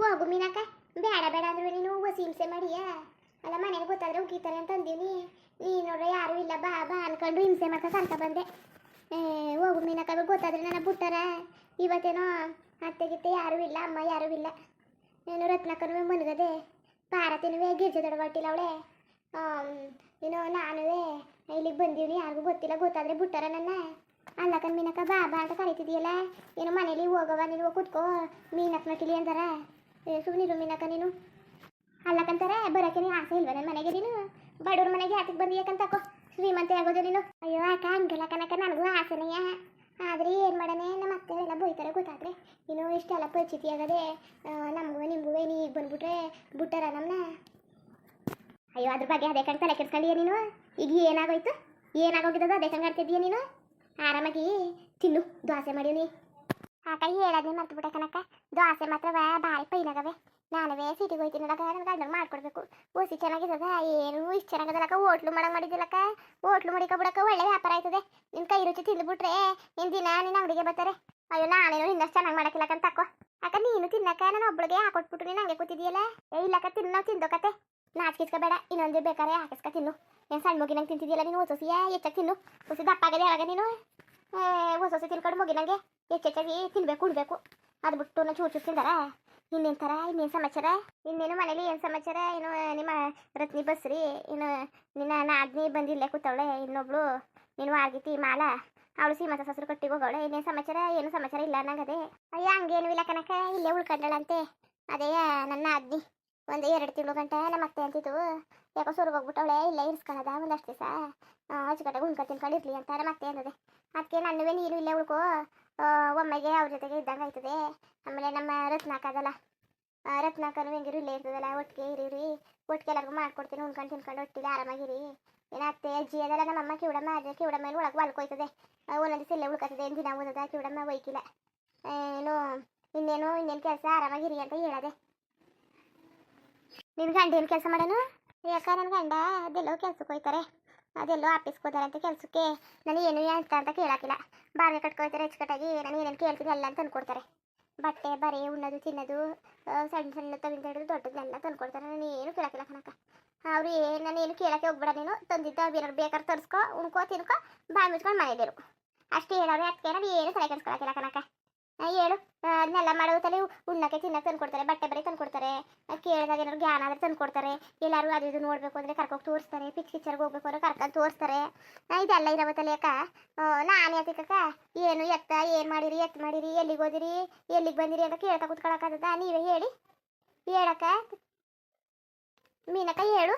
ಹೋಗು ಮೀನಕ್ಕ. ಬೇಡ ಬೇಡ ಅಂದ್ರು ನೀನು ಹೊಸಿ ಹಿಂಸೆ ಮಾಡಿಯಾ? ಅಲ್ಲ ಮನೆಗೆ ಗೊತ್ತಾದ್ರೆ ಉಗಿತಾರೆ ಅಂತ ಅಂದೀನಿ. ನೀನು ನೋಡ್ರೆ ಯಾರು ಇಲ್ಲ ಬಾ ಬಾ ಅನ್ಕೊಂಡು ಹಿಂಸೆ ಮಾಡ್ತಾ ಅಂತ ಬಂದೆ. ಏ, ಹೋಗು ಮೀನಕ್ಕ ಗೊತ್ತಾದ್ರೆ ನನ್ನ ಬಿಟ್ಟಾರ ಇವತ್ತೇನೋ ಅತ್ತೆ ಗಿತ್ತೆ ಯಾರೂ ಇಲ್ಲ ಅಮ್ಮ ಯಾರೂ ಇಲ್ಲ. ಏನು ರತ್ನಕ್ಕನೂ ಮನ್ಗದೆ ಪಾರತಿನೂ ಗಿರ್ಜೆ ದೊಡ್ಡಬಟ್ಟಿಲ್ಲ ಅವಳೆ. ಏನೋ ನಾನುವೇ ಇಲ್ಲಿಗೆ ಬಂದೀವಿ ಯಾರಿಗೂ ಗೊತ್ತಿಲ್ಲ ಗೊತ್ತಾದ್ರೆ ಬಿಟ್ಟಾರ ನನ್ನ? ಅಲ್ಲಕ್ಕ ಮೀನಕ್ಕ ಬಾ ಬಾ ಅಂತ ಕರಿತಿದೀಯಲ್ಲ ಏನು ಮನೇಲಿ ಹೋಗವ ನೀನು ಕೂತ್ಕೋ ಕುತ್ಕೋ ಮೀನಕ್ ನಟಿಲಿ ಅಂತಾರ ಸುಮ್ಮನಿರು ಮೀನಕ್ಕ ನೀನು. ಅಲ್ಲಕ್ಕಂತಾರೆ ಬರೋಕೆ ನೀನು ಆಸೆ ಇಲ್ವ ನನ್ನ ಮನೆಗೆ ನೀನು? ಬಡವ್ರ ಮನೆಗೆ ಯಾತಕ್ಕೆ ಬಂದಿ ಯಾಕಂತಕೋ ಶ್ರೀಮಂತ ಆಗೋದು ನೀನು. ಅಯ್ಯೋ ಅಕ್ಕ ಹಂಗಿಲ್ಲ ಕನಕ ನನಗೂ ಆಸೆನೆಯ ಆದರೆ ಏನು ಮಾಡನೆ? ನಮ್ಮ ಅತ್ತೆ ಎಲ್ಲ ಬೈತಾರೆ ಗೊತ್ತಾದ್ರೆ. ನೀನು ಇಷ್ಟೆಲ್ಲ ಪರಿಚಿತಿ ಆಗದೆ ನಮಗೂ ನಿಮಗೂ ನೀ ಈಗ ಬಂದ್ಬಿಟ್ರೆ ಬಿಟ್ಟಾರ ನಮ್ಮನ್ನ ಅಯ್ಯೋ, ಅದ್ರ ಬಗ್ಗೆ ಅದೇ ಕಣ್ ತಲೆ ಕೆಡ್ಸ್ಕೊಂಡಿಯ ನೀನು? ಈಗ ಏನಾಗೋಯ್ತು? ಏನಾಗೋಗಿದ್ದದ? ಅದೇ ಕಂಡು ಆಡ್ತಿದ್ದೀಯ ನೀನು? ಆರಾಮಾಗಿ ತಿನ್ನು ದೋಸೆ ಮಾಡೀನಿ ಆಕ ಹೇಳೋದೇ ಮರ್ತು ಬಿಟ್ಟೆ ಕನಕ ದೋಸೆ ಮಾತ್ರ ಭಾರಿ ಪೈನಾಗವೆ ನಾನವೇ ಸಿಟಿಗೆ ಹೋಯ್ತೀನಿ ನೋಡಕ ನನ್ನ ಗಂಡನ ಮಾಡ್ಕೊಡ್ಬೇಕು. ಓಸಿ ಚೆನ್ನಾಗಿದ್ದದ? ಏನು ಇಷ್ಟು ಚೆನ್ನಾಗದಲ್ಲಕ್ಕ ಹೋಟ್ಲು ಮಾಡಂಗ್ ಮಾಡಿದ್ದಿಲ್ಲಕ್ಕ. ಹೋಟ್ಲು ಮಾಡಿಕ ಒಳ್ಳೆ ವ್ಯಾಪಾರ ಆಯ್ತದೆ. ನಿನ್ ಕೈ ರುಚಿ ತಿಂದ್ಬಿಟ್ರೆ ನಿನ್ ದಿನ ನಿನ್ನ ಅಂಗಡಿಗೆ ಬರ್ತಾರೆ. ಅಯ್ಯೋ, ನಾನೇನು ಇನ್ನಷ್ಟು ಚೆನ್ನಾಗಿ ಮಾಡಕ್ಕಿಲ್ಲಕ್ಕಂತ ತಕ್ಕೋ ಅಕ್ಕ, ನೀನು ತಿನ್ನಕ್ಕ, ನಾನು ಒಬ್ಳಿಗೆ ಹಾಕೊಟ್ಬಿಟ್ರು ನೀನು ಹಂಗೆ ಕೂತಿದೀಯಲ್ಲ? ಏ, ಇಲ್ಲಕ್ಕ, ತಿನ್ನೋ ತಿಂದೋಕತ್ತೆ ನಾಚಿಸ್ಕೋಬೇಡ ಇನ್ನೊಂದು ಬೇಕಾರೆ ಹಾಕಿಸ್ಕ ತಿನ್ನು. ಏನು ಸಣ್ಣ ಮುಗಿನಂಗೆ ತಿಂತಿದ್ಯಲ್ಲ ನೀನು ಹೊಸಸಿಯ ಹೆಚ್ಚಾಗಿ ತಿನ್ನು. ಹೊಸ ದಪ್ಪಾಗದೆ ಯಾವಾಗ ನೀನು. ಹೊಸ ಹೊಸ ತಿನ್ಕೊಂಡು ಮುಗಿನಂಗೆ ಹೆಚ್ಚೆಚ್ಚಾಗಿ ತಿನ್ಬೇಕು, ಉಣ್ಬೇಕು. ಅದು ಬಿಟ್ಟು ನಾ ಚೂರು ಚೂರು ತಿಂದಾರ? ಇನ್ನೇನು ಥರ ಇನ್ನೇನು ಸಮಾಚಾರ? ಇನ್ನೇನು ಮನೇಲಿ ಏನು ಸಮಾಚಾರ? ಏನು ನಿಮ್ಮ ರತ್ನಿ ಬಸ್ರಿ? ಇನ್ನು ನಿನ್ನ ನಾಗ್ನಿ ಬಂದಿಲ್ಲ ಕೂತವಳೆ, ಇನ್ನೊಬ್ಳು ನೀನು ಆಗಿತಿ ಮಾಲ? ಅವಳು ಸೀಮಂತ ಸಸರು ಕಟ್ಟಿಗೆ ಹೋಗವಳೆ, ಇನ್ನೇನು ಸಮಾಚಾರ? ಏನು ಸಮಾಚಾರ ಇಲ್ಲ ಅನ್ನಂಗದೆ. ಅಯ್ಯ, ಹಂಗೇನು ಇಲ್ಲ ಕನಕ ಇಲ್ಲೇ ಉಳ್ಕೊಂಡಳಂತೆ. ಅದೇ, ನನ್ನ ಆದ್ನಿ ಒಂದು ಎರಡು ತಿಂಗಳು ಗಂಟೆ ನಮ್ಮ ಅತ್ತೆ ಅಂತಿದ್ದು ಯಾಕೋ ಸುರ್ಗ್ ಹೋಗ್ಬಿಟ್ಟವಳೆ, ಇಲ್ಲೇ ಇರ್ಸ್ಕೊಳ್ಳೋದ ಒಂದಷ್ಟು ದಿವಸ? ಅಚ್ಚುಕಟ್ಟಾಗಿ ಉಣ್ಕೊಂಡು ತಿನ್ಕೊಂಡು ಇರ್ಲಿ ಅಂತ ನಮ್ಮ ಅತ್ತೆ ಅಂದದೆ. ಅದಕ್ಕೆ ನನ್ನುವೆ ನೀನು ಇಲ್ಲೇ ಉಳ್ಕೋ ಒಮ್ಮೆಗೆ ಅವ್ರ ಜೊತೆಗೆ ಇದ್ದಂಗೆ ಆಯ್ತದೆ. ಆಮೇಲೆ ನಮ್ಮ ರತ್ನಾಕದಲ್ಲ ರತ್ನಾಕನು ಹೆಂಗಿರು ಇಲ್ಲೇ ಇರ್ತದಲ್ಲ, ಒಟ್ಟಿಗೆ ಇರಿರಿ. ಒಟ್ಟಿಗೆ ಎಲ್ಲರಿಗೂ ಮಾಡ್ಕೊಡ್ತೀನಿ, ಉಣ್ಕೊಂಡು ತಿನ್ಕೊಂಡು ಒಟ್ಟಿಗೆ ಆರಾಮಾಗಿರಿ. ಏನು ಅತ್ತೆ, ಅಜ್ಜಿ ಅದಲ್ಲ ನಮ್ಮ ಅಮ್ಮ ಕಿವಡಮ್ಮ ಅದೇ ಕಿವಡಮ್ಮ ಏನು ಒಳಗೆ ಹೊಲ್ಕೋಯ್ತದೆ ಒಂದೊಂದು ದಿವಸ ಇಲ್ಲೇ ಉಳ್ಕೊತದೆ ದಿನ ಓದದ ಕಿವಡಮ್ಮ ಒಯ್ಕಿಲ್ಲ. ಏನು ಇನ್ನೇನು ಇನ್ನೇನು ಕೆಲಸ, ಆರಾಮಾಗಿರಿ ಅಂತ ಹೇಳದೆ. ನಿನ್ನ ಗಂಡ ಏನು ಕೆಲಸ ಮಾಡೋನು? ಯಾಕ ನನ್ನ ಗಂಡ ಅದೆಲ್ಲೋ ಕೆಲ್ಸಕ್ಕೆ ಹೋಯ್ತಾರೆ. ಅದೆಲ್ಲೋ ಆಫೀಸ್ಗೆ ಹೋದಾರೆ ಅಂತ ಕೆಲಸಕ್ಕೆ. ನನಗೆ ಏನು ಅಂತ ಅಂತ ಕೇಳಾಕಿಲ್ಲ. ಬಾರ್ಗೆ ಕಟ್ಕೊಳ್ತಾರೆ ಅಚ್ಚುಕಟ್ಟಾಗಿ ನಾನು ಏನೇನು ಕೇಳ್ತೀನಿ ಎಲ್ಲ ತಂದ್ಕೊಡ್ತಾರೆ ಬಟ್ಟೆ ಬರೆ ಉಣ್ಣೋದು ತಿನ್ನೋದು ಸಣ್ಣ ಸಣ್ಣ ತಗೊಂಡು ಹಿಡಿದು ದೊಡ್ಡದನ್ನೆಲ್ಲ ತಂದ್ಕೊಡ್ತಾರೆ ನಾನು ಏನು ಕೇಳಾಕಿಲ್ಲ ಕಣಕ ಅವ್ರು ಏನು ನಾನು ಏನು ಕೇಳಕ್ಕೆ ಹೋಗ್ಬೇಡ ನೀನು. ತಂದಿದ್ದ ಬೇರೆ ಬೇಕಾದ್ರೆ ತರಿಸ್ಕೊ ಉಣ್ಕೋ ತಿನ್ಕೋ ಬಾಯಿ ಮುಚ್ಕೊಂಡು ಮನೆಯಲ್ಲಿರು ಅಷ್ಟೇ ಹೇಳೋರು ಅದಕ್ಕೆ ನಾನು ಏನು ತಲೆ ಕೆಡಿಸ್ಕೊಳಕಿಲ್ಲ ಕಣಕ ಆ, ಹೇಳು. ಅದನ್ನೆಲ್ಲ ಮಾಡೋದು ತಲೆ ಉಣ್ಣಕ್ಕೆ, ತಿನ್ನಕ್ಕೆ ತಂದ್ಕೊಡ್ತಾರೆ. ಬಟ್ಟೆ ಬರೆ ತಂದ್ಕೊಡ್ತಾರೆ. ಕೇಳಿದಾಗ ಏನಾದ್ರು ಜ್ಞಾನ ಆದರೆ ತಂದ್ಕೊಡ್ತಾರೆ. ಎಲ್ಲರೂ ಅದು ಇದು ನೋಡಬೇಕು ಅಂದರೆ ಕರ್ಕೋಗಿ ತೋರಿಸ್ತಾರೆ. ಪಿಚ್ ಪಿಕ್ಚರ್ಗೆ ಹೋಗ್ಬೇಕು ಅಂದರೆ ಕರ್ಕೊಂಡು ತೋರಿಸ್ತಾರೆ. ಇದೆಲ್ಲ ಇರವ ಅಕ್ಕ. ನಾನು ಯಾತಕ್ಕ ಏನು ಎತ್ತ, ಏನು ಮಾಡಿರಿ, ಎತ್ತ ಮಾಡಿರಿ, ಎಲ್ಲಿಗೆ ಹೋದಿರಿ, ಎಲ್ಲಿಗೆ ಬಂದಿರಿ ಅಂತ ಕೇಳ್ತಾ ಕುತ್ಕೊಳಕ್ಕಾಗದ ನೀವೇ ಹೇಳಿ. ಹೇಳಕ್ಕ. ಮೀನಕ್ಕ ಹೇಳು.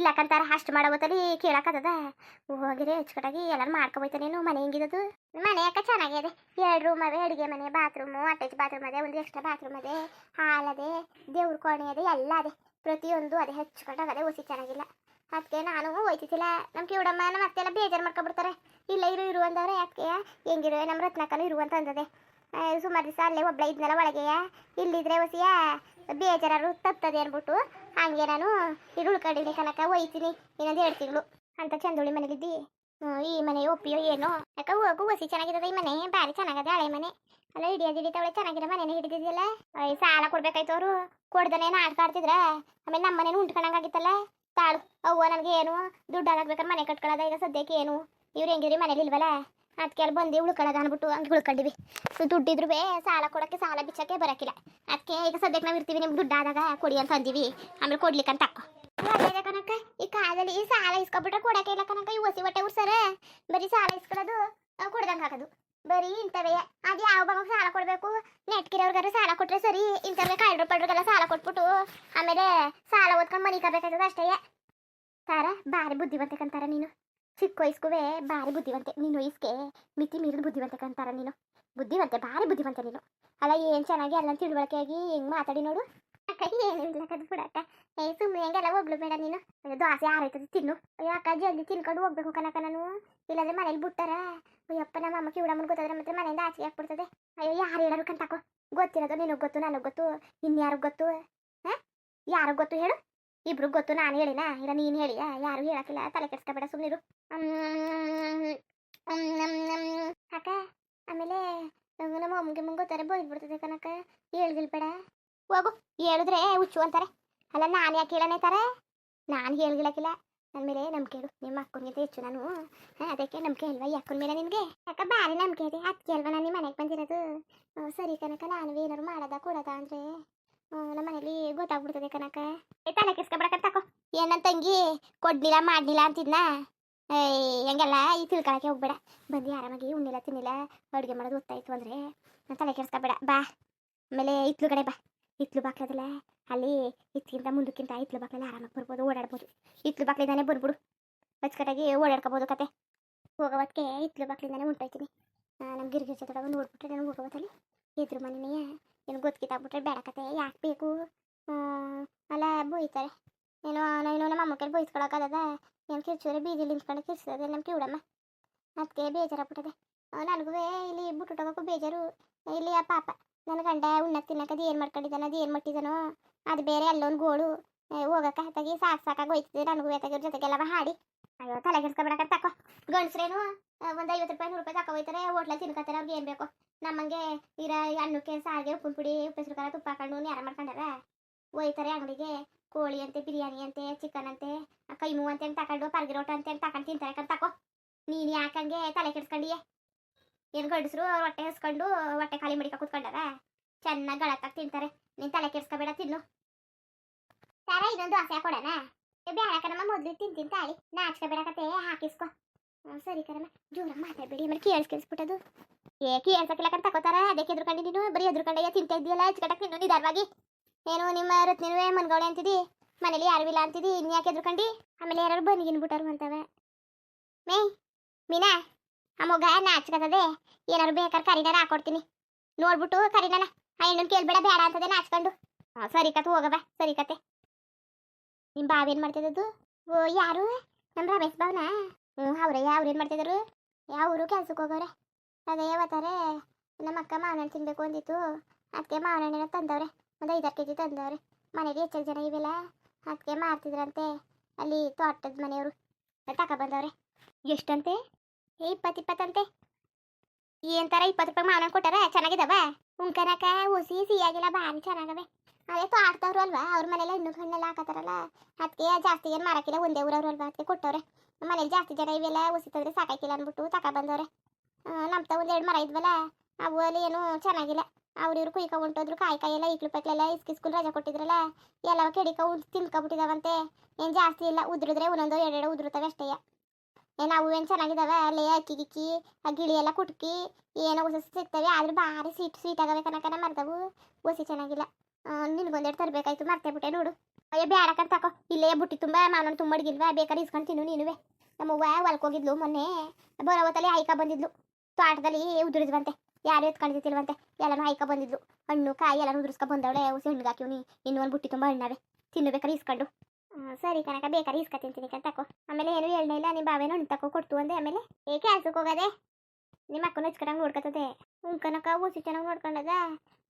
ಇಲ್ಲಕ್ಕಂತಾರ ಅಷ್ಟು ಮಾಡಬೋತಲ್ಲಿ ಕೇಳಕ್ಕದ ಹೋಗಿರಿ ಹೆಚ್ಚುಕಟ್ಟಾಗಿ ಎಲ್ಲರೂ ಮಾಡ್ಕೊಬೋಯ್ತ ನೀನು, ಮನೆ ಹೆಂಗಿದದು? ಮನೆ ಯಾಕೆ ಚೆನ್ನಾಗಿದೆ ಎರಡು ರೂಮ್ ಅದೇ ಅಡುಗೆ ಮನೆ ಬಾತ್ರೂಮು ಅಟ್ಯಾಚ್ ಬಾತ್ರೂಮ್ ಅದೇ, ಒಂದು ಎಕ್ಸ್ಟ್ರಾ ಬಾತ್ರೂಮ್ ಅದೇ ಹಾಲ್ ಅದೇ, ದೇವ್ರ ಕೋಣೆ ಅದೇ, ಎಲ್ಲ ಅದೇ. ಪ್ರತಿಯೊಂದು ಅದೇ ಹಚ್ಕೊಂಡಾಗದೆ ಒಸಿ ಚೆನ್ನಾಗಿಲ್ಲ. ಅದಕ್ಕೆ ನಾನು ಹೋಯ್ತಿದ್ದಿಲ್ಲ. ನಮ್ಮ ಕಿವಡಮ್ಮ ನಮ್ಮ ಅತ್ತೆಲ್ಲ ಬೇಜಾರು ಮಾಡ್ಕೊಬಿಡ್ತಾರೆ. ಇಲ್ಲ, ಇರು ಇರು ಅಂದವ್ರೆ ಯಾಕೆ ಹೆಂಗಿರೋ ನಮ್ಮ ರತ್ನಕ್ಕನೂ ಇರುವಂತ ಅಂದದೆ. ಸುಮಾರು ದಿವಸ ಅಲ್ಲೇ ಒಬ್ಳೆ ಇದ್ನಲ್ಲ ಒಳಗೆ. ಇಲ್ಲಿದ್ರೆ ಹೊಸಿಯ ಬೇಜಾರು ತಪ್ತದೆ ಅಂದ್ಬಿಟ್ಟು ಹಂಗೆ ನಾನು ಇರುಳು ಉಳ್ಕೊಂಡಿನಿ ಕನಕ ಒಯ್ತೀನಿ, ಇನ್ನೊಂದು ಎರಡು ತಿಂಗಳು. ಅಂತ ಚಂದೋಳಿ ಮನೇಲಿದ್ದಿ. ಈ ಮನೆ ಒಪ್ಪಿಯೋ ಏನೋ. ಯಾಕ ಹೋಗು ಹೊಸಿ ಚೆನ್ನಾಗಿರೋದು ಈ ಮನೆ, ಭಾರಿ ಚೆನ್ನಾಗದೆ ಹಳೆ ಮನೆ. ಅಲ್ಲ ಹಿಡಿಯೋದು ಹಿಡಿತಾವಳೆ ಚೆನ್ನಾಗಿರೋ ಮನೆನೇ ಹಿಡಿದಿದ್ದಿಲ್ಲ ಸಾಲ ಕೊಡ್ಬೇಕಾಯ್ತು ಅವರು. ಕೊಡ್ದನೆ ಆಟ ಆಡ್ತಿದ್ರ. ಆಮೇಲೆ ನಮ್ಮ ಮನೇನು ಉಂಟ್ಕೊಂಡಂಗಾಗಿತ್ತಲ್ಲ ತಾಳು, ಅವ್ವ ನನಗೆ ಏನು ದುಡ್ಡು ಹಾಕ್ಬೇಕಾದ್ರೆ ಮನೆ ಕಟ್ಕೊಳ್ಳೋದ ಈಗ ಸದ್ಯಕ್ಕೆ ಏನು ಇವ್ರು ಹೆಂಗಿರಿ ಮನೇಲಿ ಇಲ್ವಲ್ಲ? ಅದಕ್ಕೆ ಅಲ್ಲಿ ಬಂದು ಉಳ್ಕೊಳ್ಳೋದು ಅಂದ್ಬಿಟ್ಟು ಹಂಗೆ ಉಳ್ಕೊಂಡಿವಿ. ದುಡ್ಡಿದ್ರು ಸಾಲ ಕೊಡೋಕ್ಕೆ ಸಾಲ ಬಿಚ್ಚಕ್ಕೆ ಬರೋಕ್ಕಿಲ್ಲ ಅದಕ್ಕೆ ಈಗ ಸದ್ಯಕ್ಕೆ ನಾವು ಇರ್ತೀವಿ ನಿಮ್ಗೆ ದುಡ್ಡು ಆದಾಗ ಕೊಡಿ ಅಂತ ಅಂದೀವಿ. ಆಮೇಲೆ ಕೊಡ್ಲಿಕ್ಕೆ ಅಂತ ಕನಕ ಈ ಕಾಲದಲ್ಲಿ ಈ ಸಾಲ ಇಸ್ಕೊಬಿಟ್ರೆ ಕೊಡಕ್ಕೆ ಇಲ್ಲ ಕನಕ ಈ ಹೊಸಿ ಹೊಟ್ಟೆ ಉರ್ಸರ ಬರೀ ಸಾಲ ಇಸ್ಕೊಳ್ಳೋದು ಕೊಡ್ದಂಗೆ ಹಾಕೋದು. ಬರೀ ಇಂಥವೇ. ಅದು ಯಾವ ಭಾಗ ಸಾಲ ಕೊಡಬೇಕು? ನೆಟ್ಕಿರೋರ್ಗಾರು ಸಾಲ ಕೊಟ್ಟರೆ ಸರಿ ಇಂಥವೇ ಕಾಯಿ ಪಡ್ರಿಗೆಲ್ಲ ಸಾಲ ಕೊಟ್ಬಿಟ್ಟು, ಆಮೇಲೆ ಸಾಲ ಓದ್ಕೊಂಡು ಮನೆ ಕಬೇಕಾಗ್ತದೆ ಅಷ್ಟೇ. ಸಾರ, ಭಾರಿ ಬುದ್ಧಿವಂತೆ ಕಂತಾರ ನೀನು. ಚಿಕ್ಕ ವಯಸ್ಗುವೆ ಭಾರಿ ಬುದ್ಧಿವಂತೆ, ನೀನು ವಯಸ್ಸಿಗೆ ಮಿತಿ ಮೀರಿದ ಬುದ್ಧಿವಂತೆ ಕಂತಾರ ನೀನು. ಬುದ್ಧಿವಂತೆ, ಭಾರಿ ಬುದ್ಧಿವಂತೆ ನೀನು. ಅಲ್ಲ, ಏನು ಚೆನ್ನಾಗಿ ಅಲ್ಲ ತಿಳುವಳಿಕೆ ಆಗಿ ಹೆಂಗ್ ಮಾತಾಡಿ ನೋಡು. ಅಕ್ಕ, ಏನಿಲ್ಲ, ಕದ್ ಬಿಡಕ್ಕ. ಏ ಸುಮ್ಮನೆ ಹೆಂಗೆಲ್ಲ ಹೋಗ್ಲು ಬೇಡ ನೀನು. ದೋಸೆ ಆರೈತದೆ ತಿನ್ನು. ಅಯ್ಯೋ, ಅಕ್ಕ, ಜಲ್ದಿ ತಿನ್ಕೊಂಡು ಹೋಗ್ಬೇಕು ಕನಕ ನಾನು. ಇಲ್ಲಾಂದ್ರೆ ಮನೇಲಿ ಬಿಟ್ಟಾರ ಅಯ್ಯಪ್ಪ, ನಮ್ಮ ಅಮ್ಮ ಕಿವಿಡಮ್ಮನ ಗೊತ್ತಾದ್ರೆ ಮತ್ತೆ ಮನೆಯಿಂದ ಆಚೆ ಹಾಕ್ಬಿಡ್ತದೆ. ಅಯ್ಯೋ, ಯಾರು ಹೇಳೋರು ಕಂತಾಕೋ. ಗೊತ್ತಿರೋದು ನಿನಗೆ ಗೊತ್ತು, ನನಗೆ ಗೊತ್ತು, ಇನ್ಯಾರಿಗೆ ಗೊತ್ತು? ಹಾಂ? ಯಾರಿಗೆ ಗೊತ್ತು ಹೇಳು. ಇಬ್ರು ಗೊತ್ತು, ನಾನು ಹೇಳಿನ? ಇಲ್ಲ ನೀನು ಹೇಳಿಯ ಯಾರು ಹೇಳಕ್ಕಿಲ್ಲ. ತಲೆ ಕೆಡ್ಸ್ಕೊಬೇಡ ಸುಮ್ಮನಿರು ಅಕ್ಕ, ಆಮೇಲೆ ನಮ್ಮ ಅಮ್ಮಗೆ ಮುಂಗೆ ಗೊತ್ತಾರೆ, ಬೈದ್ಬಿಡ್ತದೆ ಕನಕ ಹೇಳ್ದಿಲ್ಬೇಡ. ಹೋಗು, ಹೇಳಿದ್ರೆ ಹುಚ್ಚು ಅಂತಾರೆ. ಅಲ್ಲ, ನಾನು ಯಾಕೆ ಹೇಳನೇತಾರೆ ನಾನು ಹೇಳ್ಗಿಳಕಿಲ್ಲ ನನ್ನ ಮೇಲೆ ನಂಬಿಕೆ ಇಡು. ನಿಮ್ಮ ಅಕ್ಕನಿಗಿಂತ ಹೆಚ್ಚು ನಾನು. ಅದಕ್ಕೆ ನಂಬಿಕೆ ಇಲ್ವಾ ಈ ಅಕ್ಕನ ಮೇಲೆ ನಿನಗೆ? ಅಕ್ಕ, ಭಾರಿ ನಂಬಿಕೆ ಇದೆ. ಅದಕ್ಕೆ ಅಲ್ವಾ ನಾನು ನಿಮ್ಮ ಮನೆಗೆ ಬಂದಿರೋದು? ಸರಿ ಕನಕ ನಾನು ಏನಾರು ಮಾಡೋದ, ಕೊಡೋದ ಅಂದರೆ? ನಮ್ಮ ಮನೇಲಿ ಗೊತ್ತಾಗ್ಬಿಡ್ತದೆ ಕನಕ ತಲೆ ಕಿಸ್ಕೊಬಿಡಕ ತಕೋ. ಏನಂತ ತಂಗಿ ಕೊಡ್ನಿಲ್ಲ ಮಾಡ್ನಿಲ್ಲ ಅಂತಿದ್ನ? ಹಂಗೆಲ್ಲ ಈ ತಿಳ್ಕೊಳಕ್ಕೆ ಹೋಗ್ಬೇಡ. ಬಂದು ಆರಾಮಾಗಿ ಉಣ್ಣಿಲ್ಲ, ತಿನ್ನಿಲ್ಲ, ಅಡುಗೆ ಮಾಡೋದು ಗೊತ್ತಾಯ್ತು ಅಂದರೆ ತಲೆ ಕೆಡ್ಸ್ಕೊಬೇಡ. ಬಾ. ಆಮೇಲೆ ಇತ್ಲು ಕಡೆ ಬಾ. ಇತ್ಲು ಬಾಕ್ಲದಲ್ಲ ಅಲ್ಲಿ ಇತ್ಕಿಂತ ಮುಂದಕ್ಕಿಂತ ಇತ್ಲು ಬಾಕ್ಲಲ್ಲಿ ಆರಾಮಾಗಿ ಬರ್ಬೋದು, ಓಡಾಡ್ಬೋದು. ಇತ್ಲು ಬಾಕ್ಲಿಂದಾನೆ ಬರ್ಬಿಡು. ಅಚ್ಚುಕಟ್ಟಾಗಿ ಓಡಾಡ್ಕೋಬೋದು ಕತೆ. ಹೋಗೋವತ್ತಿಗೆ ಇತ್ಲು ಬಾಕ್ಲಿಂದಾನೆ ಉಂಟಾಯ್ತೀನಿ. ನಮ್ಮ ಗಿರ್ಗಿರ್ ಜೊತೆ ನೋಡ್ಬಿಟ್ರೆ ನನಗೆ ಹೋಗೋವತ್ತಲ್ಲಿ ಎದುರು ಮನೆಯೇ ಏನು ಗೊತ್ತಿತ್ತಾಗ್ಬಿಟ್ರೆ ಬೇಡ ಕತೆ, ಯಾಕೆ ಬೇಕು? ಅಲ್ಲ ಬೈತಾರೆ ಏನೋ ಏನೋ ನಮ್ಮ ಅಮ್ಮ ಕೈಲಿ ಬೈಸ್ಕೊಳಕ್ಕದ ಏನು ಕಿರ್ಚೋರೆ ಬೀದಿಲಿ ನಿಂತ್ಕೊಂಡು ಕಿರ್ಸೋದೆ ನಮ್ಮ ಕಿವಡಮ್ಮ. ಅದಕ್ಕೆ ಬೇಜಾರಾಗ್ಬಿಟ್ಟದೆ. ನನಗೂ ಇಲ್ಲಿ ಬಿಟ್ಟು ಬೇಜಾರು. ಇಲ್ಲಿ ಆ ಪಾಪ ನನ್ನ ಗಂಡ ಉಣ್ಣಕ್ಕೆ ಅದು ಏನು ಮಾಡ್ಕೊಂಡಿದ್ದಾನೆ, ಅದು ಏನು ಮಟ್ಟಿದಾನೋ ಅದು ಬೇರೆ ಅಲ್ಲೊಂದು ಗೋಳು. ಹೋಗಕ್ಕೆ ಹತ್ತಾಗಿ ಸಾಕು ಸಾಕಾಗಿ ಹೋಯ್ತಿದ್ದೆ ನನಗೂ ಬೇಕಾಗಿ ಜೊತೆಗೆಲ್ಲ ಹಾಡಿ. ಅಯ್ಯೋ ತಲೆ ಕೆಡ್ಸ್ಕೊಬೇಡ ತಕೋ. ಗಂಡಸ್ರೇನು ಒಂದು ಐವತ್ತು ರೂಪಾಯಿ, ನೂರು ರೂಪಾಯಿ ತಕೋ ಹೋಯ್ತಾರೆ ಹೋಟ್ಲಲ್ಲಿ ತಿನ್ಕೋತಾರೆ ಅವ್ರಿಗೆ ಏನು ಬೇಕು? ನಮ್ಮಂಗೆ ಇರ ಅನ್ನಕ್ಕೆ, ಸಾರಿಗೆ, ಉಪ್ಪಿನ ಪುಡಿ ಉಪ್ಪು ಖಾರ, ತುಪ್ಪ ಹಾಕೊಂಡು ಯಾರು ಮಾಡ್ಕೊಂಡಾರ? ಹೋಯ್ತಾರೆ ಅಂಗಡಿಗೆ, ಕೋಳಿ ಅಂತೆ, ಬಿರಿಯಾನಿ ಅಂತೆ ಚಿಕನ್ ಅಂತೆ ಕೈಮು ಅಂತ ತಗೊಂಡು ಪರ್ಗಿ ಪರ್ಗಿರೋಟ ಅಂತ ತಗೊಂಡು ತಿಂತಾರೆ ಕಂತ ತಕೋ. ನೀನು ಯಾಕಂಗೆ ತಲೆ ಕೆಡ್ಸ್ಕೊಂಡಿಯೇ ಏನು ಗಂಡಸ್ರು ಹೊಟ್ಟೆ ಹಸ್ಕೊಂಡು, ಹೊಟ್ಟೆ ಖಾಲಿ ಮಡಿಕ ಕುತ್ಕೊಂಡಾರ? ಚೆನ್ನಾಗಿ ಗಳತ್ತಾಗಿ ತಿಂತಾರೆ. ನೀನು ತಲೆ ಕೆಡ್ಸ್ಕೊಬೇಡ ತಿನ್ನು. ಸರ, ಇನ್ನೊಂದು ಆಸೆ ಕೊಡೋಣ? ಬೇಡ ಕಣಮ್ಮ, ಮೊದಲು ತಿಂತೀನಿ ತಾಳಿ. ನಾಚ್ಕೋಬೇಡ ಕತೆ ಹಾಕಿಸ್ಕೊ. ಸರಿ ಕಣಮ್ಮ ಜೋರ ಮಾತಾಡ್ಬೇಡಿ ಆಮೇಲೆ ಕೇಳಿಸ್ ಕೇಳಿಸ್ಬಿಟ್ಟದು ಏ ಕೇಳ್ಸಕ್ಕಿಲ್ಲಕಂತ ತಗೋತಾರ ಅದಕ್ಕೆ ಎದ್ರುಕೊಂಡು ನೀನು, ಬರೀ ಎದ್ರುಕೊಂಡೆ ತಿಂತ ಇದೆಯಲ್ಲ ಅಚ್ಚುಕಟ್ಟಕ್ಕೆ ನೀನು ನಿಧಾನವಾಗಿ ಏನು, ನಿಮ್ಮ ರತ್ನಿನುವೆ ಮನ್ಗೌಳೆ ಅಂತಿದಿ? ಮನೇಲಿ ಯಾರು ಇಲ್ಲ ಅಂತಿದಿ? ಇನ್ಯಾಕೆ ಎದ್ರುಕೊಂಡಿ? ಆಮೇಲೆ ಯಾರು ಬನ್ನಿಗಿನ್ ಬಿಟ್ಟರು ಅಂತವೆ. ಮೇ, ಮೀನಾ, ಆ ಮಗ ನಾಚ್ಕತದೆ. ಏನಾರು ಬೇಕಾದ್ರೆ ಕರಿನಾರ ಹಾಕೊಡ್ತೀನಿ. ನೋಡ್ಬಿಟ್ಟು ಕರಿನಾನ, ಆ ಹೆಣ್ಣು ಕೇಳ್ಬೇಡ, ಬೇಡ ಅಂತದೆ ನಾಚ್ಕೊಂಡು. ಸರಿ ಕತೆ ಹೋಗವ ಸರಿ ಕತೆ ನಿಮ್ಮ ಬಾವ ಏನು ಮಾಡ್ತಿದ್ದದ್ದು ಓ, ಯಾರು? ನಮ್ಮ ರಮೇಶ್ ಬಾವ್ನಾ ಹ್ಞೂ ಅವ್ರಯ್ಯ ಅವ್ರೇನು ಮಾಡ್ತಿದ್ರು ಯಾವ ಊರು? ಕೆಲ್ಸಕ್ಕೆ ಹೋಗೋರೆ. ಅದೇ ಯಾವತ್ತಾರೆ, ನಮ್ಮ ಅಕ್ಕ ಮಾವನ ತಿನ್ಬೇಕು ಅಂದಿತ್ತು. ಅದಕ್ಕೆ ಮಾವನ ತಂದವ್ರೆ. ಒಂದು ಐದಾರು ಕೆ ಜಿ ತಂದವ್ರೆ ಮನೆಗೆ ಹೆಚ್ಚು ಜನ ಇವೆಲ್ಲ. ಅದಕ್ಕೆ ಮಾರ್ತಿದ್ರಂತೆ. ಅಲ್ಲಿ ತೋಟದ ಮನೆಯವರು. ತಕ ಬಂದವ್ರೆ. ಎಷ್ಟಂತೆ? ಏ ಇಪ್ಪತ್ತು ಇಪ್ಪತ್ತಂತೆ ಏನ್ ತರ ಇಪ್ಪತ್ತು ರೂಪಾಯಿ ಮಾವಿನ ಕೊಟ್ಟಾರ? ಚೆನ್ನಾಗಿದಾವ? ಉಂಕನಕ ಉಸಿ ಸಿಹಿಯಾಗಿಲ್ಲ, ಭಾರಿ ಚೆನ್ನಾಗವೆ. ಅದೇ ತೋಟದವ್ರು ಅಲ್ವಾ? ಅವ್ರ ಮನೇಲಿ ಹಣ್ಣು ಹಣ್ಣೆಲ್ಲ ಹಾಕತ್ತಾರಲ್ಲ? ಅದಕ್ಕೆ ಜಾಸ್ತಿ ಏನು ಮಾರಕ್ಕಿಲ್ಲ, ಒಂದೇ ಊರವ್ರು ಅಲ್ವಾ? ಅದಕ್ಕೆ ಕೊಟ್ಟವ್ರೆ. ಮನೇಲಿ ಜಾಸ್ತಿ ಜನ ಇವೆಲ್ಲ ಉಸಿತಂದ್ರೆ ಸಾಕಾಯ್ಕಿಲ್ಲ ಅಂದ್ಬಿಟ್ಟು ತಕ ಬಂದವ್ರೆ. ನಮ್ತ ತ ಒಂದೆರಡು ಮರ ಇದ್ವಲ್ಲ ಅವು ಅಲ್ಲಿ ಏನು ಚೆನ್ನಾಗಿಲ್ಲ. ಅವ್ರು ಇವ್ರು ಕುಯ್ಕ ಹೊಂಟೋದ್ರು, ಕಾಯಿ ಕಾಯಿ ಎಲ್ಲ ಇಕ್ಲು ಪಕ್ಲೆಲ್ಲ ಇಸ್ಕಿಸ್ಕುಲ್ ರಜಾ ಕೊಟ್ಟಿದ್ರಲ್ಲ ಎಲ್ಲ ಕೆಡಿಕ ಉಂಟು ತಿನ್ಕೊಬಿಟ್ಟಿದಾವಂತೆ. ಏನು ಜಾಸ್ತಿ ಇಲ್ಲ, ಉದ್ರಿದ್ರೆ ಒಂದೊಂದು ಎರಡೆರಡು ಉದುರುತ್ತವೆ ಅಷ್ಟೇ. ಏನು ಅವು ಏನು ಚೆನ್ನಾಗಿದ್ದಾವೆ ಅಲ್ಲೇ ಅಕ್ಕಿ ಗಿಕ್ಕಿ, ಆ ಗಿಳಿ ಎಲ್ಲ ಕುಟ್ಕಿ, ಏನೋ ಹೊಸ ಸಿಗ್ತವೆ, ಆದ್ರೆ ಭಾರಿ ಸ್ವೀಟ್ ಸ್ವೀಟ್ ಆಗವೆ ಕನಕನ ಮರ್ದವು. ಹೊಸಿ ಚೆನ್ನಾಗಿಲ್ಲ. ನಿನ್ಗೊಂದೆರಡು ತರಬೇಕಾಯ್ತು ಮರ್ತೇ ಬಿಟ್ಟೆ, ನೋಡು. ಅಯ್ಯ ಬೇಡಕ್ಕಂತ ತಕೋ. ಇಲ್ಲೇ ಬುಟ್ಟಿ ತುಂಬ ಮಾವನ ತುಂಬ ಅಡ್ಗಿಲ್ವಾ ಬೇಕಾದ್ರೆ ಇಸ್ಕೊಂಡು ತಿನ್ನು ನೀನುವೆ. ನಮ್ಮವ್ವ ಹೊಲ್ಕೋಗಿದ್ಲು ಮೊನ್ನೆ. ಬರೋ ಹೊತ್ತಲ್ಲಿ ಬಂದಿದ್ಲು. ತೋಟದಲ್ಲಿ ಉದುರಿದ್ವಂತೆ. ಯಾರು ಎತ್ಕೊಂಡಿದ್ದಿಲ್ವಂತೆ ಎಲ್ಲನೂ ಆಯ್ಕ ಬಂದಿದ್ಲು. ಹಣ್ಣು, ಕಾಯಿ ಎಲ್ಲನೂ ಉದುರಿಸ್ಕೊ ಬಂದವಳೆ. ಹುಸಿ ಹಣ್ಣಿಗೆ ಹಾಕಿವ್ನಿ ಇನ್ನೂ ಒಂದು ಬುಟ್ಟಿ ತುಂಬ ಹಣ್ಣವೆ. ತಿನ್ನು ಬೇಕಾದ್ರೆ ಇಸ್ಕೊಂಡು. ಸರಿ ಕನಕ ಬೇಕಾದ್ರೆ ಇಸ್ಕ ತಿಂತೀನಿ ತಕೋ. ಆಮೇಲೆ ಏನು ಹೇಳಲೇ ಇಲ್ಲ ನಿಮ್ಮ ಬಾವೇನೋ ಹಣ್ಣು ತಕೋ ಕೊಡ್ತು ಅಂದೆ. ಆಮೇಲೆ ಏಕೆ ಕೆಲ್ಸಕ್ಕೆ ಹೋಗದೆ? ನಿಮ್ಮ ಅಕ್ಕನ ಹಚ್ಕೊಂಡಂಗೆ ನೋಡ್ಕೊತದೆ. ಉಂಕನಕ ಹುಸಿ ಚೆನ್ನಾಗಿ ನೋಡ್ಕೊಂಡದ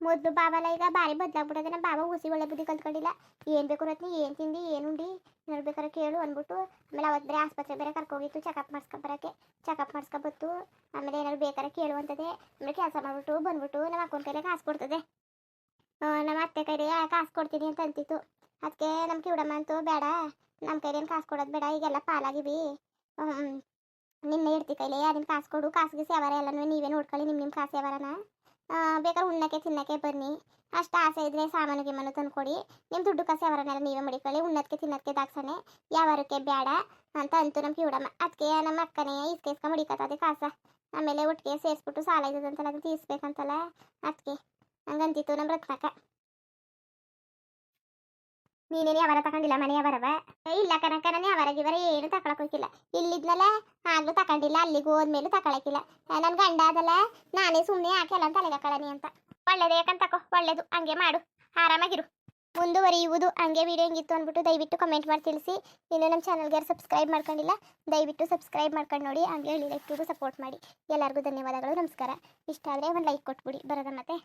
ಮೊದಲು ಬಾಬಲ್ಲ ಈಗ ಭಾರಿ ಬದಲಾಗ್ಬಿಟ್ಟದೆ ನಮ್ಮ ಬಾಬಾ ಹುಸಿ ಒಳ್ಳೆ ಬುದ್ಧಿ ಕಲ್ತ್ಕೊಂಡಿಲ್ಲ. ಏನು ಬೇಕು ರತ್ನಿ, ಏನು ತಿಂದು ಏನು ಉಂಡಿ? ನೋಡ್ಬೇಕಾರೆ ಕೇಳು ಅಂದ್ಬಿಟ್ಟು, ಆಮೇಲೆ ಅವತ್ತು ಬೇರೆ ಆಸ್ಪತ್ರೆ ಬೇರೆ ಕರ್ಕೋಗಿತ್ತು ಚೆಕಪ್ ಮಾಡಿಸ್ಕೊಬರಕ್ಕೆ ಚೆಕಪ್ ಮಾಡಿಸ್ಕೊಬತ್ತು. ಆಮೇಲೆ ಏನಾದ್ರು ಬೇಕಾರೆ ಕೇಳು ಅಂತದೆ. ಆಮೇಲೆ ಕೆಲಸ ಮಾಡ್ಬಿಟ್ಟು, ಬಂದ್ಬಿಟ್ಟು ನಮ್ಮ ಅಕ್ಕನ ಕೈಲಿ ಕಾಸು ಕೊಡ್ತದೆ. ನಮ್ಮ ಅತ್ತೆ ಕೈಲಿ ಕಾಸು ಕೊಡ್ತೀನಿ ಅಂತ ಅಂತಿತ್ತು. ಅದಕ್ಕೆ ನಮ್ಮ ಕಿವಿಡಮ್ಮ ಅಂತೂ, ಬೇಡ ನಮ್ಮ ಕೈಲೇನು ಕಾಸು ಕೊಡೋದು ಬೇಡ, ಈಗೆಲ್ಲ ಪಾಲಾಗಿವಿ. ನಿನ್ನೆ ಇಡ್ತಿ ಕೈಲಿ. ಅದನ್ನ ಕಾಸು ಕೊಡು. ಕಾಸಿಗೆ ಸೇವಾರ ಎಲ್ಲನೂ ನೀವೇ ನೋಡ್ಕೊಳ್ಳಿ. ನಿಮ್ಮ ನಿಮ್ಮ ಕಾಸು ಸೇವಾರನ ಬೇಕಾದ್ರೆ ಉಣ್ಣಕ್ಕೆ, ತಿನ್ನಕ್ಕೆ ಬನ್ನಿ. ಅಷ್ಟು ಆಸೆ ಇದ್ರೆ ಸಾಮಾನು ಗಿಮಾನು ತಂದು ಕೊಡಿ ನಿಮ್ಮ ದುಡ್ಡು ಕಾಸು ಯಾವಾರನೆಲ್ಲ ನೀವೇ ಮಡಿಕೊಳ್ಳಿ. ಉಣ್ಣಕ್ಕೆ ತಿನ್ನಕ್ಕೆ ದಾಕ್ಸನೆ ಯಾವಾರಕ್ಕೆ ಬೇಡ ಅಂತ ಅಂತು ನಮ್ಮ ಕಿವಿಡಮ್ಮ ಅದಕ್ಕೆ ನಮ್ಮ ಅಕ್ಕನೇ ಇಸ್ಕೇಸ್ಕ ಇಸ್ಕ ಮಡಿಕತ್ತದೆ ಕಾಸ. ಆಮೇಲೆ ಒಟ್ಟಿಗೆ ಸೇರಿಸ್ಬಿಟ್ಟು ಸಾಲ ಇದ್ದದಂತಲ್ಲ ಅದು ತೀರ್ಸ್ಬೇಕಂತಲ್ಲ. ಅದಕ್ಕೆ ಹಂಗಂತಿತ್ತು ನಮ್ಮ ರತ್ನಕ್ಕ. ನೀನೇನು ಅವರ ತಗೊಂಡಿಲ್ಲ, ಮನೆಯ ಬರವ ಇಲ್ಲ ಕನಕನೇ ನಾನು ಯಾವಾರ ಗಿವರ ಏನು ತಕೊಳಕ್ ಹೋಗಿಲ್ಲ. ಇಲ್ಲಿದ್ನಲ್ಲ, ಆಗ್ಲೂ ತಕೊಂಡಿಲ್ಲ, ಅಲ್ಲಿಗೆ ಹೋದ್ಮೇಲೂ ತಕೊಳಕಿಲ್ಲ. ನನ್ನ ಗಂಡ ಅದಲ್ಲ, ನಾನೇ ಸುಮ್ಮನೆ ಹಾಕಲ್ಲ ಅಂತ ತಲೆಗೆ ಹಾಕೊಳ್ಳಿ ಅಂತ. ಒಳ್ಳೇದು ಯಾಕಂತ ತಕೋ, ಒಳ್ಳೇದು, ಹಂಗೆ ಮಾಡು, ಆರಾಮಾಗಿರು. ಮುಂದುವರಿಯುವುದು ಹಂಗೆ ವಿಡಿಯೋ ಹೆಂಗಿತ್ತು ಅಂದ್ಬಿಟ್ಟು ದಯವಿಟ್ಟು ಕಮೆಂಟ್ ಮಾಡಿ ತಿಳಿಸಿ. ಇನ್ನು ನಮ್ಮ ಚಾನಲ್ಗೆ ಯಾರು ಸಬ್ಸ್ಕ್ರೈಬ್ ಮಾಡ್ಕೊಂಡಿಲ್ಲ, ದಯವಿಟ್ಟು ಸಬ್ಸ್ಕ್ರೈಬ್ ಮಾಡ್ಕೊಂಡು ನೋಡಿ, ಹಂಗೆ ಹೇಳಿ ಲೈಕ್ಗೂ ಸಪೋರ್ಟ್ ಮಾಡಿ. ಎಲ್ಲರಿಗೂ ಧನ್ಯವಾದಗಳು, ನಮಸ್ಕಾರ. ಇಷ್ಟ ಆದರೆ ಒಂದು ಲೈಕ್ ಕೊಟ್ಬಿಡಿ ಬರೋದ ಮತ್ತೆ.